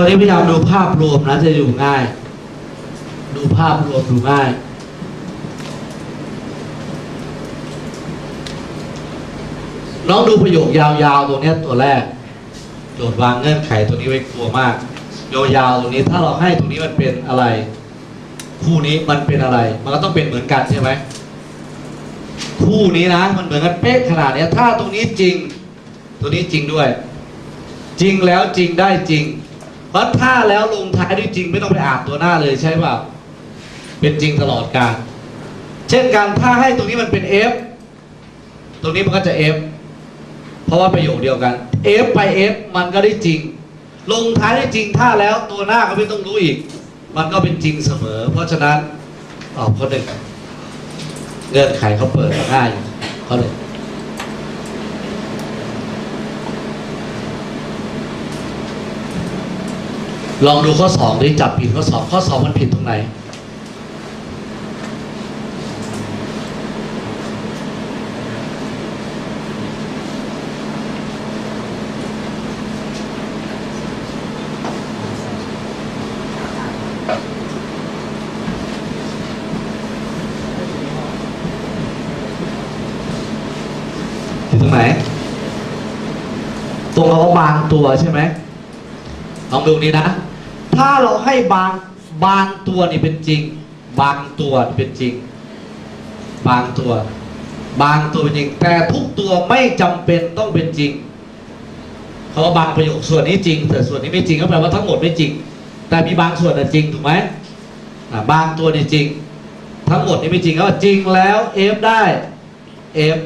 คนนี้พยายามดูภาพรวมนะจะอยู่ง่าย ดูภาพรวมดูง่ายน้องดูประโยคยาวๆ ตรงนี้ตัวแรก โจทย์วางเงื่อนไขตัวนี้ไว้กลัวมากยาวๆตรงนี้ถ้าเราให้ตรงนี้มันเป็นอะไร คู่นี้มันเป็นอะไร มันก็ต้องเป็นเหมือนกันใช่ไหมคู่นี้นะ มันเหมือนกันเป๊ะขนาดนี้ถ้าตรงนี้จริง ตัวนี้จริงด้วย จริงแล้วจริงได้จริง เพราะถ้าแล้วลงท้ายด้วยจริงไม่ต้องไปอ่านตัวหน้าเลยใช่ป่ะเป็นจริงตลอดการ เช่นกันถ้าให้ตรงนี้มันเป็น F ตรงนี้มันก็จะ F เพราะว่าประโยคเดียวกัน F ไป F มันก็ได้จริง ลงท้ายได้จริงถ้าแล้วตัวหน้าก็ไม่ต้องรู้อีก มันก็เป็นจริงเสมอ เพราะฉะนั้นตอข้อหนึ่งเงื่อนไขเขาเปิดง่ายข้อหนึ่ง ลองดูข้อสองดิจับผิดข้อสองข้อสองมันผิดตรงไหนผิดตรงไหน ตรงคำว่าบางตัวใช่ไหมลองดูนี้นะ ถ้าเราให้บางบางตัวนี่เป็นจริง บางตัวเป็นจริง บางตัว บางตัวเป็นจริง แต่ทุกตัวไม่จำเป็นต้องเป็นจริงเขาว่าบางประโยคส่วนนี้จริง แต่ส่วนนี้ไม่จริงก็แปลว่าทั้งหมดไม่จริง แต่มีบางส่วนน่ะจริงถูกไหมบางตัวนี่จริง ทั้งหมดนี่ไม่จริงก็จริงแล้ว F ได้ F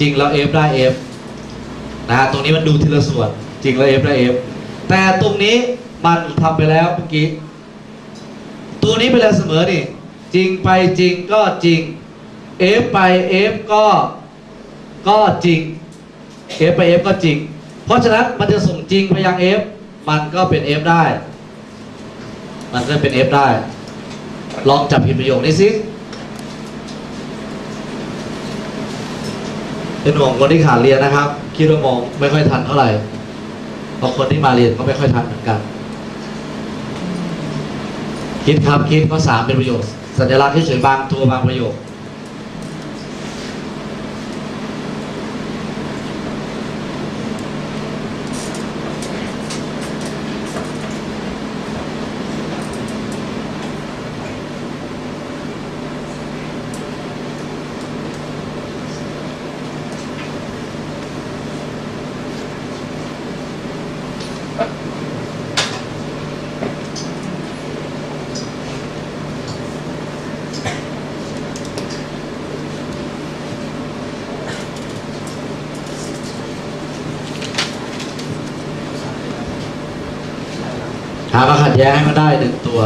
จริงแล้ว F ได้ F นะฮะตรงนี้มันดูทีละส่วน จริงแล้ว F ได้ F แต่ตรงนี้ มันทำไปแล้วเมื่อกี้ ตัวนี้เป็นอะไรเสมอนี่ จริงไปจริงก็จริง F ไป F ก็ก็จริง F ไป F ก็จริง เพราะฉะนั้นมันจะส่งจริงไปยัง F มันก็เป็น F ได้ มันก็เป็น F ได้ ลองจับผิดประโยคนี้สิเป็นห่วงคนที่ขาดเรียนนะครับ คิดว่ามองไม่ค่อยทันเท่าไหร่เพราะคนที่มาเรียนก็ไม่ค่อยทันเหมือนกัน คิดครับคิดข้อสามเป็นประโยชน์สัญลักษณ์ที่เฉยๆบางตัวบางประโยค แย้ให้มันได้หนึ่งตัว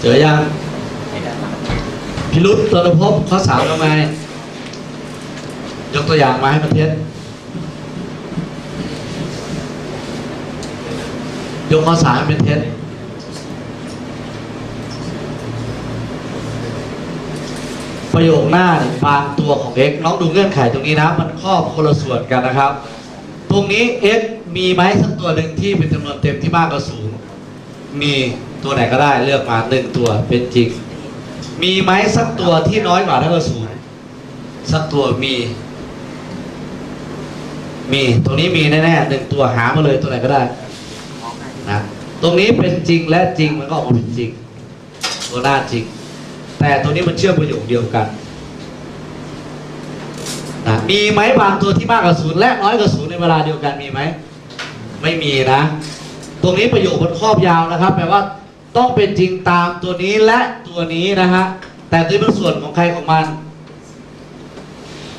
เจอยังพิรุษตนภพข้อสามทำไม ยกตัวอย่างมาให้มันเทสยกข้อสามให้เป็นเทสประโยคหน้าเนี่ยบางตัวของ x น้องดูเงื่อนไขตรงนี้นะ มันครอบคนละส่วนกันนะครับ ตรงนี้ x มีไหมสักตัวหนึ่งที่เป็นจำนวนเต็มที่มากกว่าศูนย์มีตัวไหนก็ได้เลือกมาหนึ่งตัวเป็นจริง มีไหมสักตัวที่น้อยกว่าเท่ากับศูนย์สักตัวมี มีตรงนี้มีแน่ๆหนึ่งตัวหามาเลยตัวไหนก็ได้นะตรงนี้เป็นจริงและจริงมันก็ออกมาเป็นจริง ตัวหน้าจริง แต่ตัวนี้มันเชื่อมประโยคเดียวกันนะมีไหมบางตัวที่มากกว่าศูนย์และน้อยกว่าศูนย์ในเวลาเดียวกันมีไหมไม่มีนะ ตรงนี้ประโยคมันครอบยาวนะครับแปลว่าต้องเป็นจริงตามตัวนี้และตัวนี้นะฮะแต่ตัวเป็นส่วนของใครของมัน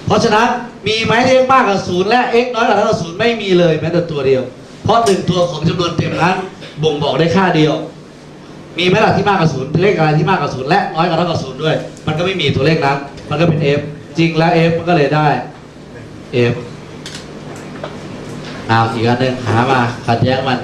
เพราะฉะนั้นมีไหมที่ x มากกว่าศูนย์และ x น้อยกว่าเท่ากับศูนย์ไม่มีเลยแม้แต่ตัวเดียว เพราะหนึ่งตัวของจำนวนเต็มนั้นบ่งบอกได้ค่าเดียว มีไหมล่ะที่มากกว่าศูนย์เลขอะไรที่มากกว่าศูนย์และน้อยกว่าเท่ากับศูนย์ด้วย มันก็ไม่มีตัวเลขนั้น มันก็เป็น f จริงแล้ว f มันก็เลยได้ f เอาอีกอันหนึ่งหามาขัดแย้งมัน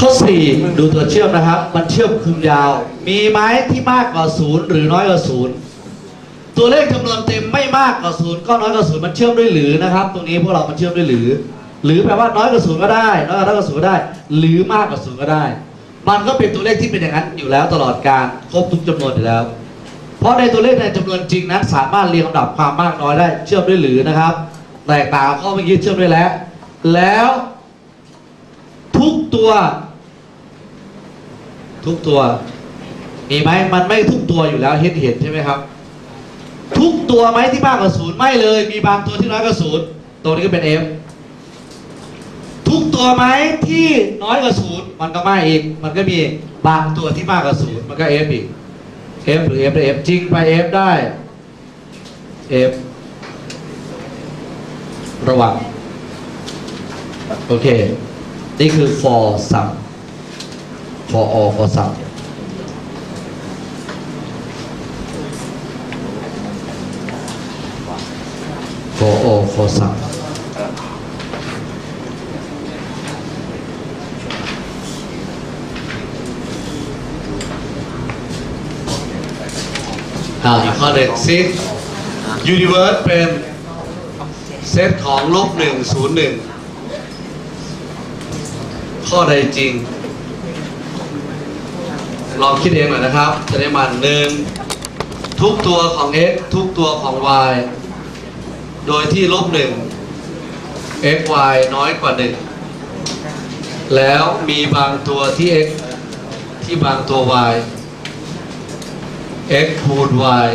ข้อ 4 ดูตัวเชื่อมนะครับ มันเชื่อมคืนยาว มีไหมที่มากกว่าศูนย์หรือน้อยกว่าศูนย์ตัวเลขจำนวนเต็มไม่มากกว่าศูนย์ก็น้อยกว่าศูนย์มันเชื่อมด้วยหรือนะครับ ตรงนี้พวกเรามันเชื่อมด้วยหรือ หรือแปลว่าน้อยกว่าศูนย์ก็ได้น้อยกว่าศูนย์ก็ได้ หรือมากกว่าศูนย์ก็ได้ มันก็เป็นตัวเลขที่เป็นอย่างนั้นอยู่แล้วตลอดการครบทุกจำนวนอยู่แล้ว เพราะในตัวเลขในจำนวนจริงนั้น สามารถเรียงลำดับความมากน้อยได้เชื่อมด้วยหรือนะครับแตกต่างข้อเมื่อกี้เชื่อมด้วยแล้ว แล้ว ทุกตัว ทุกตัวมีไหมมันไม่ทุกตัวอยู่แล้วเห็นเห็นใช่ไหมครับ ทุกตัวไหมที่มากกว่าศูนย์ไม่เลย มีบางตัวที่น้อยกว่าศูนย์ตัวนี้ก็เป็น f ทุกตัวไหมที่น้อยกว่าศูนย์มันก็ไม่อีก มันก็มีบางตัวที่มากกว่าศูนย์มันก็ f อีก f หรือ f หรือ f จริงไป f ได้ f ระวังโอเค นี่คือ for sum for all for sum for all for sum อ่าอีกข้อหนึ่งซิยูนิเวิร์สเป็นเซตของลบหนึ่งศูนย์หนึ่งข้อใดจริง ลองคิดเองหน่อยนะครับ จะได้มันหนึ่งทุกตัวของ x ทุกตัวของ y โดยที่ลบหนึ่ง x y น้อยกว่าหนึ่งแล้วมีบางตัวที่ x ที่บางตัว y x คูณ y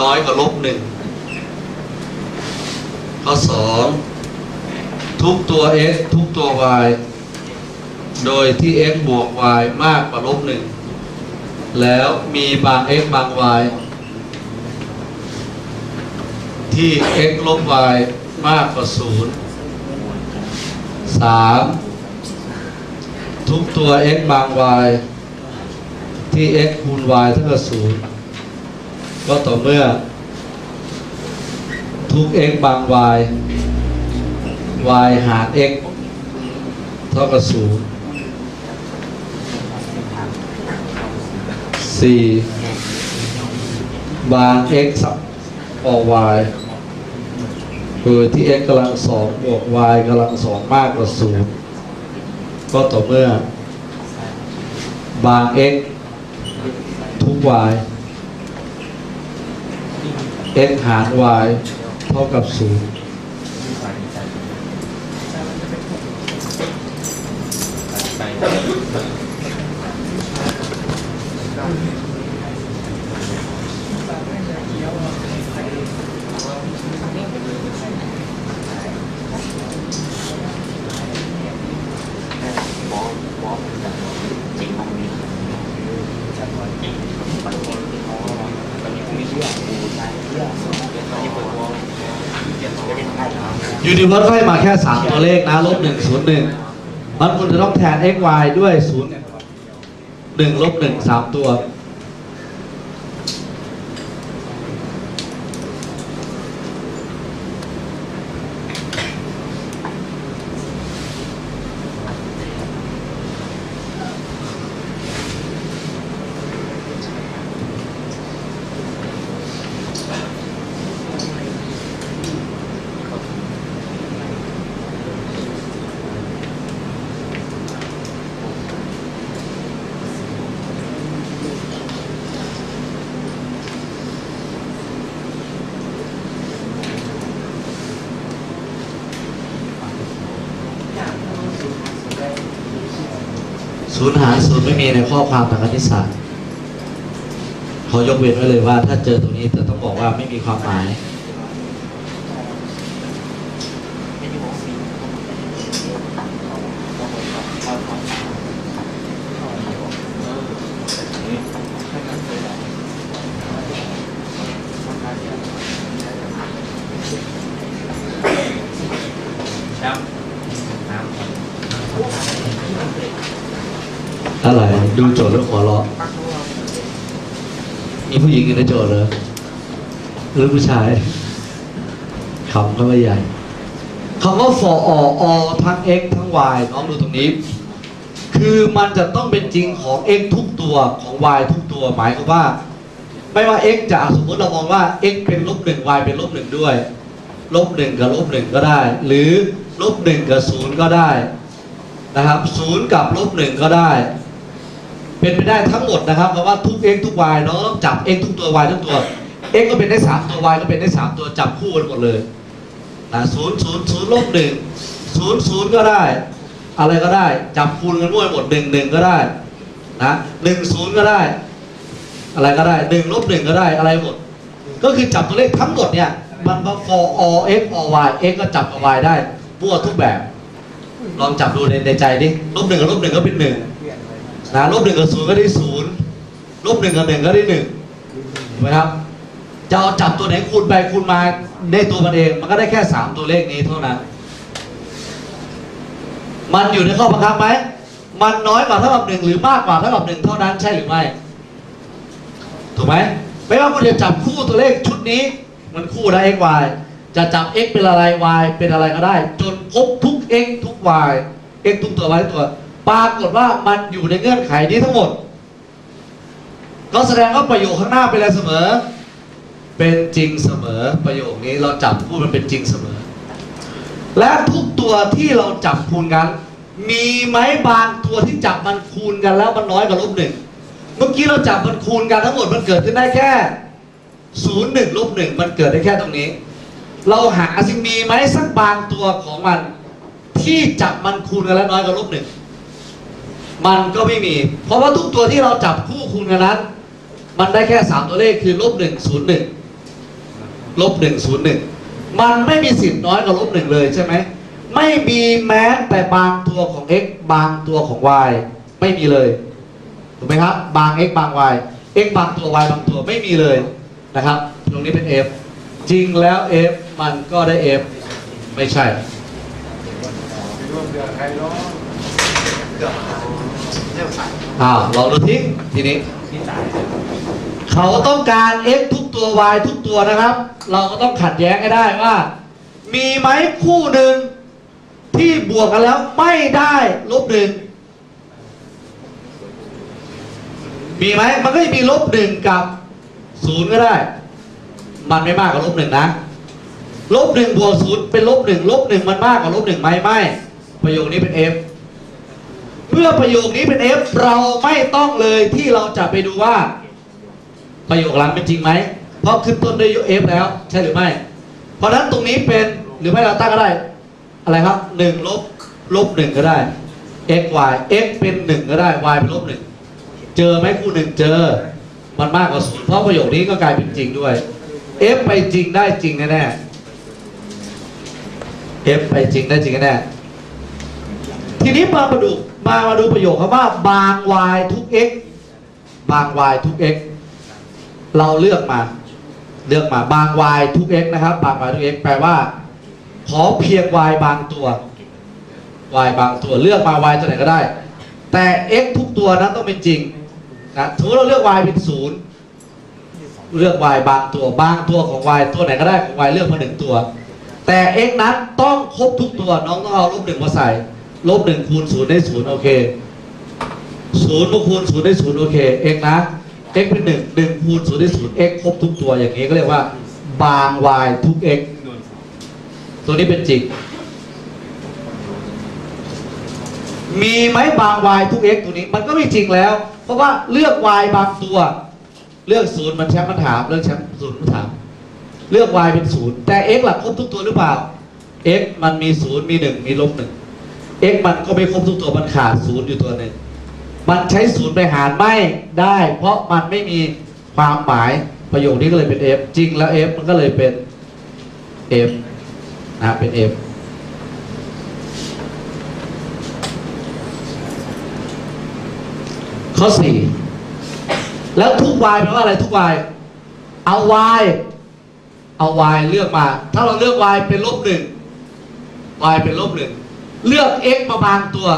น้อยกว่าลบหนึ่งข้อสองทุกตัว x ทุกตัว y โดยที่ x บวก y มากกว่าลบหนึ่งแล้วมีบาง x บาง y ที่ x ลบ y มากกว่าศูนย์สามทุกตัว x บาง y ที่ x คูณ y เท่ากับศูนย์ก็ต่อเมื่อ ทุก x บาง y y หาร x เท่ากับศูนย์ สี่บาง x สับออก y คือที่ x กำลังสองบวก y กำลังสองมากกว่าศูนย์ก็ต่อเมื่อ บาง x ทุก y x หาร y เท่ากับศูนย์ ยูนิเวิร์สให้มาแค่ 3 ตัวเลขนะลบ1 0 1มันคุณจะต้องแทน x y ด้วย 0 1ลบ1 3 ตัว ศูนย์หารศูนย์ไม่มีในข้อความทางคณิตศาสตร์ขอยกเว้นไว้เลยว่า ถ้าเจอตรงนี้จะต้องบอกว่าไม่มีความหมาย แล้วขอร้องมีผู้หญิงอยู่ในโจทย์เหรอหรือผู้ชายคำก็ไม่ใหญ่คำว่า for all ทั้ง x ทั้ง y น้องดูตรงนี้ คือมันจะต้องเป็นจริงของ x ทุกตัวของ y ทุกตัวหมายความว่า ไม่ว่า x จะสมมติเรามองว่า x เป็นลบหนึ่ง y เป็นลบหนึ่งด้วยลบหนึ่งกับลบหนึ่งก็ได้ หรือลบหนึ่งกับศูนย์ก็ได้นะครับศูนย์กับลบหนึ่งก็ได้ เป็นไปได้ทั้งหมดนะครับเพราะว่าทุก x ทุก y เนาะต้องจับ x ทุกตัว y ทุกตัว x ก็เป็นได้สามตัว y ก็เป็นได้สามตัวจับคู่กันหมดเลยนะศูนย์ศูนย์ศูนย์ลบหนึ่งศูนย์ศูนย์ก็ได้ อะไรก็ได้ จับคูณกันมั่วหมดหนึ่งหนึ่งก็ได้นะหนึ่งศูนย์ก็ได้ อะไรก็ได้หนึ่งลบหนึ่งก็ได้อะไรหมด ก็คือจับตัวเลขทั้งหมดเนี่ยมันมา for all x all y x ก็จับกับ y ได้มั่วทุกแบบ ลองจับดูในใจดิลบหนึ่งกับลบหนึ่งก็เป็นหนึ่ง นะลบหนึ่งกับศูนย์ก็ได้ศูนย์ลบหนึ่งกับหนึ่งก็ได้หนึ่งถูกไหมครับจะเอาจับตัวไหนคูณไปคูณมาได้ตัวมันเอง มันก็ได้แค่สามตัวเลขนี้เท่านั้น มันอยู่ในข้อบังคับไหมมันน้อยกว่าเท่ากับหนึ่งหรือมากกว่าเท่ากับหนึ่งเท่านั้นใช่หรือไม่ถูกไหมไม่ว่าคุณจะจับคู่ตัวเลขชุดนี้ มันคู่นะ x y จะจับ x เป็นอะไร y เป็นอะไรก็ได้ จนครบทุก x ทุก y x ทุกตัว y ทุกตัว ปรากฏว่ามันอยู่ในเงื่อนไขนี้ทั้งหมด ก็แสดงว่าประโยคข้างหน้าเป็นอะไรเสมอ เป็นจริงเสมอประโยคนี้เราจับพูดมันเป็นจริงเสมอ และทุกตัวที่เราจับคูณกัน มีไหมบางตัวที่จับมันคูณกันแล้วมันน้อยกว่าลบหนึ่งเมื่อกี้เราจับมันคูณกันทั้งหมดมันเกิดขึ้นได้แค่ศูนย์หนึ่งลบหนึ่งมันเกิดได้แค่ตรงนี้ เราหาสิ่งมีไหมสักบางตัวของมัน ที่จับมันคูณกันแล้วน้อยกว่าลบหนึ่ง มันก็ไม่มี เพราะว่าทุกตัวที่เราจับคู่คูณกันนั้น มันได้แค่สามตัวเลขคือลบหนึ่งศูนย์หนึ่งลบหนึ่งศูนย์หนึ่งมันไม่มีสิทธิ์น้อยกว่าลบหนึ่งเลยใช่ไหมไม่มีแม้แต่บางตัวของ x บางตัวของ y ไม่มีเลยถูกไหมครับ บาง x บาง y x บางตัว y บางตัวไม่มีเลยนะครับ ตรงนี้เป็น f จริงแล้ว f มันก็ได้ f ไม่ใช่ อ้าวลองดูทีทีนี้เขาต้องการ x ทุกตัว y ทุกตัวนะครับ เราก็ต้องขัดแย้งให้ได้ว่า มีไหมคู่หนึ่งที่บวกกันแล้วไม่ได้ลบหนึ่งมีไหมมันก็จะมีลบหนึ่งกับศูนย์ก็ได้ มันไม่มากกว่าลบหนึ่งนะลบหนึ่งบวกศูนย์เป็นลบหนึ่งลบหนึ่งมันมากกว่าลบหนึ่งไหมไม่ประโยคนี้เป็น f เมื่อประโยคนี้เป็น f เราไม่ต้องเลยที่เราจะไปดูว่า ประโยคหลังเป็นจริงไหม เพราะขึ้นต้นด้วย f แล้ว ใช่หรือไม่ เพราะนั้นตรงนี้เป็นหรือไม่เราตั้งก็ได้ อะไรครับหนึ่งลบลบหนึ่งก็ได้ x y x เป็นหนึ่งก็ได้ y เป็นลบหนึ่งเจอไหมคู่หนึ่งเจอ มันมากกว่าศูนย์เพราะประโยคนี้ก็กลายเป็นจริงด้วย f ไปจริงได้จริงแน่ๆ f ไปจริงได้จริงแน่ทีนี้มามาดู มามาดูประโยคคำว่า บาง y ทุก x บาง y ทุก x เราเลือกมา เลือกมาบาง y ทุก x นะครับ บาง y ทุก x แปลว่า ขอเพียง y บางตัว y บางตัวเลือกมา y ตัวไหนก็ได้ แต่ x ทุกตัวนั้นต้องเป็นจริงนะสมมติเราเลือก y เป็นศูนย์เลือก y บางตัวบางตัวของ y ตัวไหนก็ได้ของ y เลือกมาหนึ่งตัว แต่ x นั้นต้องครบทุกตัวน้องต้องเอาลบหนึ่งมาใส่ ลบหนึ่งคูณศูนย์ได้ศูนย์โอเคศูนย์บวกคูณศูนย์ได้ศูนย์โอเค x นะ x เป็นหนึ่งหนึ่งคูณศูนย์ได้ศูนย์ x ครบทุกตัวอย่างนี้ก็เรียกว่า บาง y ทุก x ตัวนี้เป็นจริงมีไหมบาง y ทุก x ตัวนี้มันก็ไม่จริงแล้ว เพราะว่าเลือก y บางตัว เลือกศูนย์มันแชมป์มันถามเลือกแชมป์ศูนย์มันถาม เลือก y เป็นศูนย์แต่ x หลักครบทุกตัวหรือเปล่า x มันมีศูนย์มีหนึ่งมีลบหนึ่ง x มันก็ไม่ครบทุกตัวมันขาดศูนย์อยู่ตัวหนึ่งมันใช้ศูนย์ไปหารไม่ได้ เพราะมันไม่มีความหมายประโยคนี้ก็เลยเป็น f จริงแล้ว f มันก็เลยเป็น f นะเป็น f ข้อสี่แล้วทุก y แปลว่าอะไรทุก y เอา y เอา y เลือกมา ถ้าเราเลือก y เป็นลบหนึ่ง y เป็นลบหนึ่ง เลือก x มาบางตัว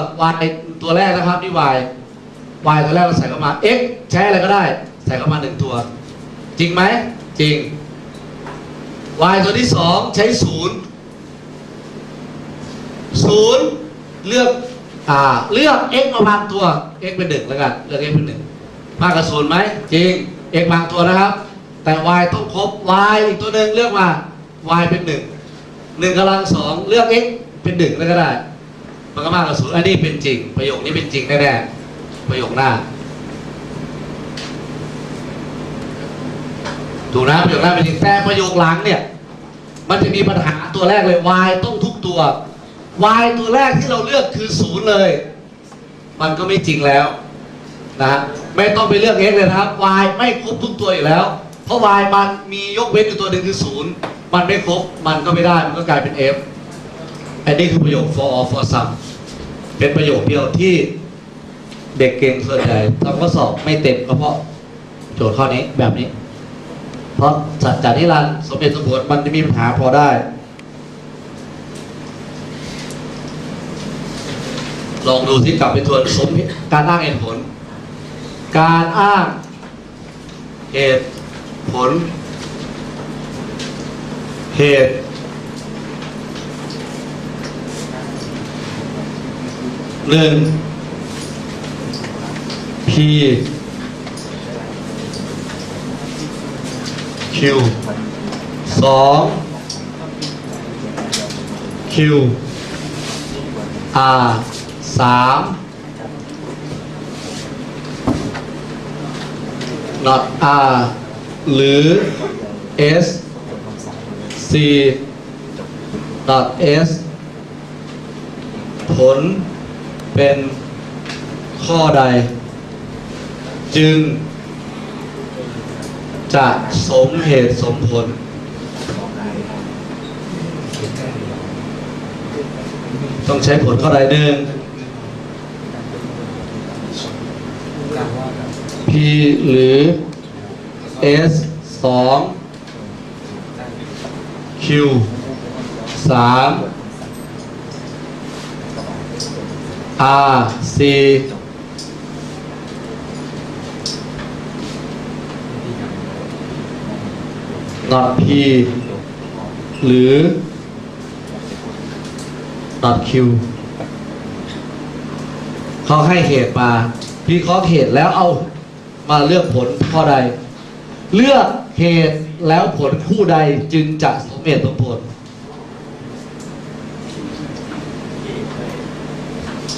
y ตัวแรกนะครับที่ y y ตัวแรกเราใส่เข้ามา x ใช้อะไรก็ได้ ใส่เข้ามาหนึ่งตัว จริงไหมจริง y ตัวที่สองใช้ศูนย์ศูนย์เลือกอ่าเลือก x มาบางตัว x เป็นหนึ่งแล้วกันเลือก x เป็นหนึ่งมากกว่าศูนย์ไหมจริง x บางตัวนะครับ แต่ y ต้องครบ y อีกตัวหนึ่งเลือกมา y เป็นหนึ่งหนึ่งกำลังสองเลือก x เป็นหนึ่งแล้วก็ได้ มันก็มากกว่าศูนย์อันนี้เป็นจริง ประโยคนี้เป็นจริงแน่ๆประโยคหน้า ถูกนะประโยคแรกเป็นจริงแต่ประโยคหลังเนี่ย มันจะมีปัญหาตัวแรกเลย y ต้องทุกตัว y ตัวแรกที่เราเลือกคือศูนย์เลย มันก็ไม่จริงแล้วนะฮะไม่ต้องไปเลือก x เลยนะครับ y ไม่ครบทุกตัวอยู่แล้ว เพราะ y มันมียกเว้นอยู่ตัวหนึ่งคือศูนย์มันไม่ครบ มันก็ไม่ได้ มันก็กลายเป็น f อันนี้คือประโยค for all for some เป็นประโยคเดียวที่เด็กเก่งส่วนใหญ่ทำข้อสอบไม่เต็มก็เพราะโจทย์ข้อนี้แบบนี้ เพราะสัจจนิรันดร์สมเหตุสมผลมันจะมีปัญหาพอได้ ลองดูที่กลับไปทวนสมการอ้างเหตุผล การอ้างเหตุผลเหตุ หนึ่ง P Q สอง Q R สาม not R หรือ S C not S ผล เป็นข้อใด จึง จะสมเหตุสมผล ต้องใช้ผลข้อใดหนึ่ง P หรือ S 2 Q ม R C not P หรือ not Q เขาให้เหตุมาพิเคราะห์เหตุแล้วเอามาเลือกผลข้อใด เลือกเหตุแล้วผลคู่ใดจึงจะสมเหตุสมผล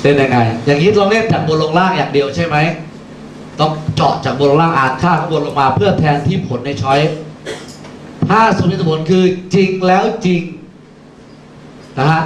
เป็นยังไง อย่างนี้เราเล่นจากบนลงล่างอย่างเดียวใช่ไหมต้องเจาะจากบนลงล่างอ่านค่าข้างบนลงมา เพื่อแทนที่ผลในช้อยถ้าสมมติผลคือจริงแล้วจริงนะฮะ